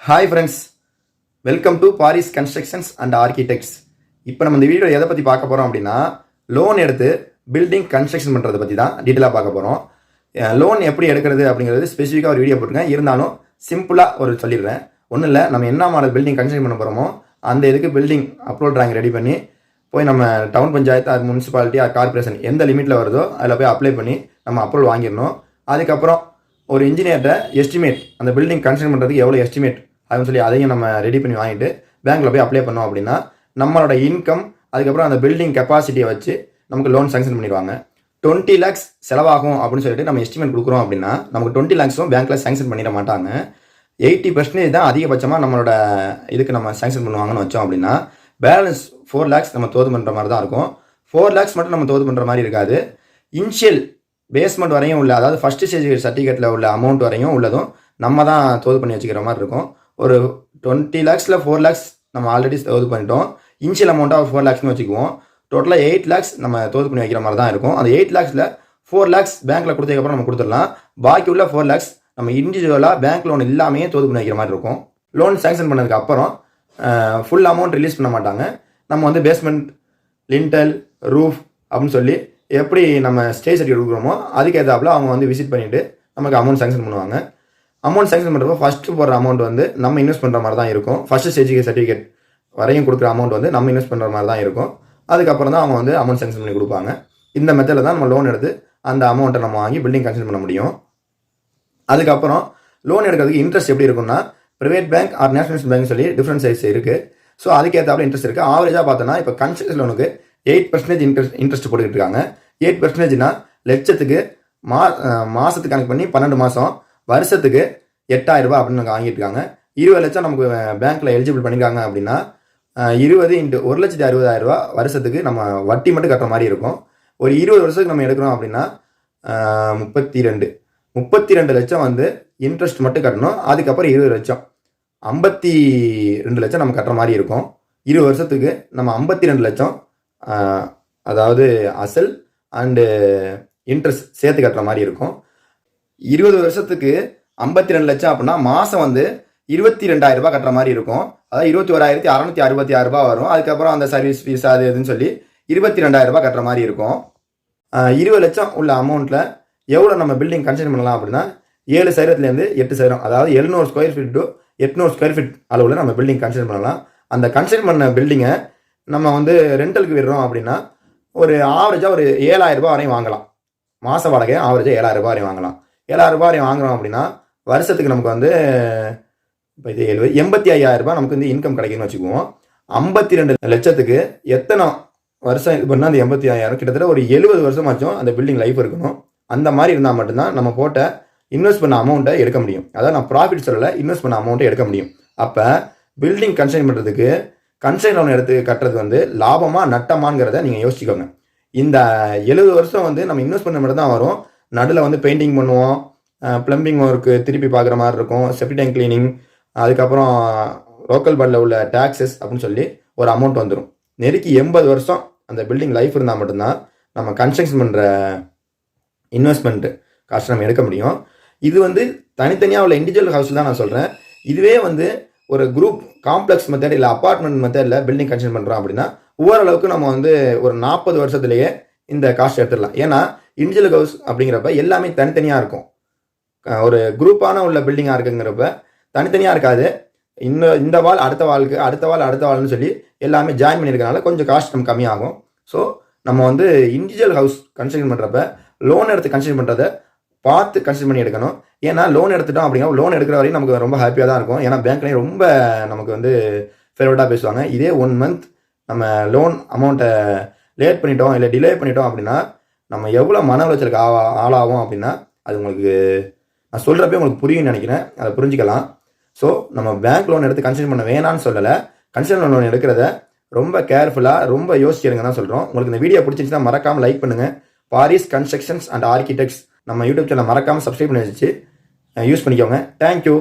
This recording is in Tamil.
Hi friends welcome to Paris constructions and architects இப்போ நம்ம இந்த வீடியோ எதை பற்றி பார்க்க போகிறோம் அப்படின்னா லோன் எடுத்து பில்டிங் கன்ஸ்ட்ரக்ஷன் பண்ணுறதை பற்றி தான் டீட்டெயிலாக பார்க்க போகிறோம் லோன் எப்படி எடுக்கிறது அப்படிங்கிறது ஸ்பெசிஃபிக்காக ஒரு வீடியோ போட்டிருக்கேன். இருந்தாலும் சிம்பிளாக ஒரு சொல்லிடுறேன். ஒன்றும் இல்லை நம்ம என்ன மாடல் பில்டிங் கன்ஸ்ட்ரக்ஷன் பண்ண போகிறோமோ அந்த இதுக்கு பில்டிங் அப்ரோல் ட்ராயிங் ரெடி பண்ணி போய் நம்ம டவுன் பஞ்சாயத்து அது முனிசிபாலிட்டி அது கார்பரேஷன் எந்த லிமிட்டில் வருதோ அதில் போய் அப்ளை பண்ணி நம்ம அப்ரூவல் வாங்கிடணும். அதுக்கப்புறம் ஒரு இன்ஜினியர்கிட்ட எஸ்டிமேட் அந்த பில்டிங் கன்ஸ்ட்ரக்ட் பண்ணுறதுக்கு எவ்வளோ எஸ்டிமேட் அப்படின்னு சொல்லி அதையும் நம்ம ரெடி பண்ணி வாங்கிட்டு பேங்க்கில் போய் அப்ளை பண்ணோம் அப்படின்னா நம்மளோட இன்கம் அதுக்கப்புறம் அந்த பில்டிங் கெப்பாசிட்டியை வச்சு நமக்கு லோன் சாங்ஷன் பண்ணிடுவாங்க. டுவெண்ட்டி லேக்ஸ் செலவாகும் அப்படின்னு சொல்லிட்டு நம்ம எஸ்டிமேட் கொடுக்குறோம் அப்படின்னா நமக்கு டுவெண்ட்டி லேக்ஸும் பேங்க்கில் சாங்ஷன் பண்ணிட மாட்டாங்க. எயிட்டி பர்சன்டேஜ் தான் அதிகபட்சமாக நம்மளோட இதுக்கு நம்ம சாங்ஷன் பண்ணுவாங்கன்னு வச்சோம் அப்படின்னா பேலன்ஸ் ஃபோர் லேக்ஸ் நம்ம தோது பண்ணுற மாதிரி தான் இருக்கும். ஃபோர் லேக்ஸ் மட்டும் நம்ம தோது பண்ணுற மாதிரி இருக்காது. இன்ஷியல் பேஸ்மெண்ட் வரையும் உள்ள அதாவது ஃபர்ஸ்ட் ஸ்டேஜ் சர்டிஃபிகேட்டில் உள்ள அமௌண்ட் வரையும் உள்ளதும் நம்ம தான் தோது பண்ணி வச்சுக்கிற மாதிரி இருக்கும். ஒரு டுவெண்ட்டி லேக்ஸில் ஃபோர் லேக்ஸ் நம்ம ஆல்ரெடி தோது பண்ணிட்டோம். இனிஷியல் அமௌண்ட்டாக ஃபோர் லேக்ஸ்னு வச்சுக்குவோம். டோட்டலாக எயிட் லேக்ஸ் நம்ம தோது பண்ணி வைக்கிற மாதிரி தான் இருக்கும். அந்த எயிட் லேக்ஸில் ஃபோர் லேக்ஸ் பேங்க்கில் கொடுத்ததுக்கப்புறம் நம்ம கொடுத்துடலாம். பாக்கி உள்ள ஃபோர் லேக்ஸ் நம்ம இண்டிவிஜுவலாக பேங்க் லோன் இல்லாமையே தோது பண்ணி வைக்கிற மாதிரி இருக்கும். லோன் சேங்ஷன் பண்ணதுக்கு அப்புறம் ஃபுல் அமௌண்ட் ரிலீஸ் பண்ண மாட்டாங்க. நம்ம வந்து பேஸ்மெண்ட் லிண்டல் ரூஃப் அப்படின்னு சொல்லி எப்படி நம்ம ஸ்டே சர்டிஃபிகேட் கொடுக்குறோமோ அதுக்கேற்றாப்புல அவங்க வந்து விசிட் பண்ணிவிட்டு நமக்கு அமௌண்ட் சேங்ஷன் பண்ணுவாங்க. அமௌண்ட் சேங்ஷன் பண்ணுறப்போ ஃபஸ்ட்டு போடுற அமௌண்ட் வந்து நம்ம இன்வெஸ்ட் பண்ணுற மாதிரி தான் இருக்கும். ஃபஸ்ட்டு ஸ்டேஜுக்கு சர்டிஃபிகேட் வரையும் கொடுக்குற அமௌண்ட் வந்து நம்ம இன்வெஸ்ட் பண்ணுற மாதிரி தான் இருக்கும். அதுக்கப்புறம் தான் அவங்க வந்து அமௌண்ட் சேங்ஷன் பண்ணி கொடுப்பாங்க. இந்த மெத்தடில் தான் நம்ம லோன் எடுத்து அந்த அமௌண்ட்டை நம்ம வாங்கி பில்டிங் கன்சல்ட் பண்ண முடியும். அதுக்கப்புறம் லோன் எடுக்கிறதுக்கு இன்ட்ரெஸ்ட் எப்படி இருக்கும்னா private bank or national bank சொல்லி டிஃப்ரெண்ட் சைஸ் இருக்குது ஸோ அதுக்கேற்றாப்புல இன்ட்ரெஸ்ட் இருக்குது ஆவரேஜாக பார்த்தோன்னா இப்போ கன்ஸ்ட்ரக்ஷன் லோனுக்கு எயிட் பர்சன்டேஜ் இன்ட்ரெஸ்ட் இன்ட்ரெஸ்ட் போட்டுக்கிட்டு இருக்காங்க. எயிட் பர்சன்டேஜ்னா லட்சத்துக்கு மா மாதத்துக்கு கணக்கு பண்ணி பன்னெண்டு மாதம் வருஷத்துக்கு எட்டாயிரம் அப்படின்னு நாங்கள் வாங்கிட்டு இருக்காங்க இருபது லட்சம் நமக்கு பேங்க்கில் எலிஜிபிள் பண்ணியிருக்காங்க அப்படின்னா இருபது இன்ட்டு ஒரு லட்சத்தி அறுபதாயிரரூபா வருஷத்துக்கு நம்ம வட்டி மட்டும் கட்டுற மாதிரி இருக்கும். ஒரு இருபது வருஷத்துக்கு நம்ம எடுக்கிறோம் அப்படின்னா முப்பத்தி ரெண்டு முப்பத்தி ரெண்டு லட்சம் வந்து இன்ட்ரெஸ்ட் மட்டும் கட்டணும். அதுக்கப்புறம் இருபது லட்சம். ஐம்பத்தி ரெண்டு லட்சம் நம்ம கட்டுற மாதிரி இருக்கும். இருபது வருஷத்துக்கு நம்ம ஐம்பத்தி ரெண்டு லட்சம் அதாவது அசல் அண்டு இன்ட்ரெஸ்ட் சேர்த்து கட்டுற மாதிரி இருக்கும். இருபது வருஷத்துக்கு ஐம்பத்தி ரெண்டு லட்சம் அப்படின்னா மாதம் வந்து இருபத்தி ரெண்டாயிரம் ரூபாய் கட்டுற மாதிரி இருக்கும். அதாவது இருபத்தி ஓராயிரத்தி அறநூத்தி அறுபத்தி ஆறு ரூபாய் வரும். அதுக்கப்புறம் அந்த சர்வீஸ் ஃபீஸ் அது இதுன்னு சொல்லி இருபத்தி ரெண்டாயிரம் ரூபாய் கட்டுற மாதிரி இருக்கும். இருபது லட்சம் உள்ள அமௌண்ட்டில் எவ்வளோ நம்ம பில்டிங் கன்ஸ்ட்ரக்ட் பண்ணலாம் அப்படின்னா ஏழு சதுரத்துலேருந்து எட்டு சதுரம். அதாவது எழுநூறு ஸ்கொயர் ஃபீட் டு எட்நூறு ஸ்கொயர் ஃபீட் அளவில் நம்ம பில்டிங் கன்ஸ்ட்ரக்ட் பண்ணலாம். அந்த கன்ஸ்ட்ரக்ட் பண்ண பில்டிங்கை நம்ம வந்து ரெண்டலுக்கு விடுறோம் அப்படின்னா ஒரு ஆவரேஜாக ஒரு ஏழாயிரம் ரூபாய் வரையும் வாங்கலாம். மாத வாடகை ஆவரேஜாக ஏழாயிரம் ரூபாய் வரையும் வாங்கலாம். ஏழாயிரம் ரூபாய் வரையும் வாங்குறோம் அப்படின்னா வருஷத்துக்கு நமக்கு வந்து இப்போ இது எழுபது எண்பத்தி ஐயாயிரம் ரூபாய் நமக்கு வந்து இன்கம் கிடைக்குன்னு வச்சுக்குவோம். ஐம்பத்தி ரெண்டு லட்சத்துக்கு எத்தனை வருஷம் இது பண்ணால் அந்த எண்பத்தி ஐயாயிரம் கிட்டத்தட்ட ஒரு எழுபது வருஷமாச்சும் அந்த பில்டிங் லைஃப் இருக்கணும். அந்த மாதிரி இருந்தால் மட்டும்தான் நம்ம போட்ட இன்வெஸ்ட் பண்ண அமௌண்ட்டை எடுக்க முடியும். அதாவது நான் ப்ராஃபிட் சொல்லலை இன்வெஸ்ட் பண்ண அமௌண்ட்டை எடுக்க முடியும். அப்போ பில்டிங் கன்ஸ்ட்ரக்ட் பண்ணுறதுக்கு கன்ஸ்ட்ரக்ட் லோன் எடுத்து கட்டுறது வந்து லாபமாக நட்டமாங்கிறத நீங்கள் யோசிச்சுக்கோங்க. இந்த எழுபது வருஷம் வந்து நம்ம இன்வெஸ்ட் பண்ண மட்டும் தான் வரும். நடுவில் வந்து பெயிண்டிங் பண்ணுவோம். ப்ளம்பிங் ஒர்க்கு திருப்பி பார்க்குற மாதிரி இருக்கும். செப்டி டேங்க் கிளீனிங் அதுக்கப்புறம் லோக்கல் பட்டில் உள்ள டேக்ஸஸ் அப்படின்னு சொல்லி ஒரு அமௌண்ட் வந்துடும் நெருக்கி எண்பது வருஷம் அந்த பில்டிங் லைஃப் இருந்தால் மட்டும்தான் நம்ம கன்ஸ்ட்ரக்ஷன் பண்ணுற இன்வெஸ்ட்மெண்ட்டு காசு நம்ம எடுக்க முடியும். இது வந்து தனித்தனியாக உள்ள இண்டிவிஜுவல் ஹவுஸ் தான் நான் சொல்கிறேன் இதுவே வந்து ஒரு குரூப் காம்ப்ளெக்ஸ் மெத்தட் இல்லை அப்பார்ட்மெண்ட் மெத்தடில் பில்டிங் கன்ஸ்ட்ரக்ஷன் பண்ணுறோம் அப்படின்னா ஓரளவுக்கு நம்ம வந்து ஒரு நாற்பது வருஷத்துலேயே இந்த காஸ்ட் எடுத்துடலாம். ஏன்னா இண்டிவிஜுவல் ஹவுஸ் அப்படிங்கிறப்ப எல்லாமே தனித்தனியாக இருக்கும். ஒரு குரூப்பான உள்ள பில்டிங்காக இருக்குங்கிறப்ப தனித்தனியாக இருக்காது. இந்த இந்த வால் அடுத்த வாளுக்கு அடுத்த வால் அடுத்த வால்னு சொல்லி எல்லாமே ஜாயின் பண்ணியிருக்கனால கொஞ்சம் காஸ்ட் நம்ம கம்மியாகும். ஸோ நம்ம வந்து இண்டிவிஜுவல் ஹவுஸ் கன்ஸ்ட்ரக்ஷன் பண்ணுறப்ப லோன் எடுத்து கன்ஸ்ட்ரக்ஷன் பண்ணுறத பார்த்து கன்ஸ்ட்ரக்ட் பண்ணி எடுக்கணும். ஏன்னா லோன் எடுத்துட்டோம் அப்படின்னா லோன் எடுக்கிற வரையும் நமக்கு ரொம்ப ஹாப்பியாக தான் இருக்கும். ஏன்னா பேங்க்லேயும் ரொம்ப நமக்கு வந்து ஃபேவரட்டாக பேசுவாங்க. இதே ஒன் மந்த் நம்ம லோன் அமௌண்ட்டை லேட் பண்ணிட்டோம் இல்லை டிலே பண்ணிட்டோம் அப்படின்னா நம்ம எவ்வளோ மன உளைச்சலுக்கு ஆவா ஆளாகும் அப்படின்னா அது உங்களுக்கு நான் சொல்கிறப்பே உங்களுக்கு புரியும்னு நினைக்கிறேன். அதை புரிஞ்சுக்கலாம். ஸோ நம்ம பேங்க் லோன் எடுத்து கன்சிடர் பண்ண வேணாம்னு சொல்லலை. கன்சிடர் லோன் எடுக்கிறத ரொம்ப கேர்ஃபுல்லாக ரொம்ப யோசிச்சிருங்க தான் சொல்கிறோம் உங்களுக்கு இந்த வீடியோ பிடிச்சிருந்துச்சுன்னா மறக்காமல் லைக் பண்ணுங்கள் பாரிஸ் கன்ஸ்ட்ரக்ஷன்ஸ் அண்ட் ஆர்கிடெக்ட்ஸ் நம்ம யூடியூப் சேனல் மறக்காமல் சப்ஸ்கிரைப் பண்ணி வச்சு யூஸ் பண்ணிக்கோங்க. தேங்க்யூ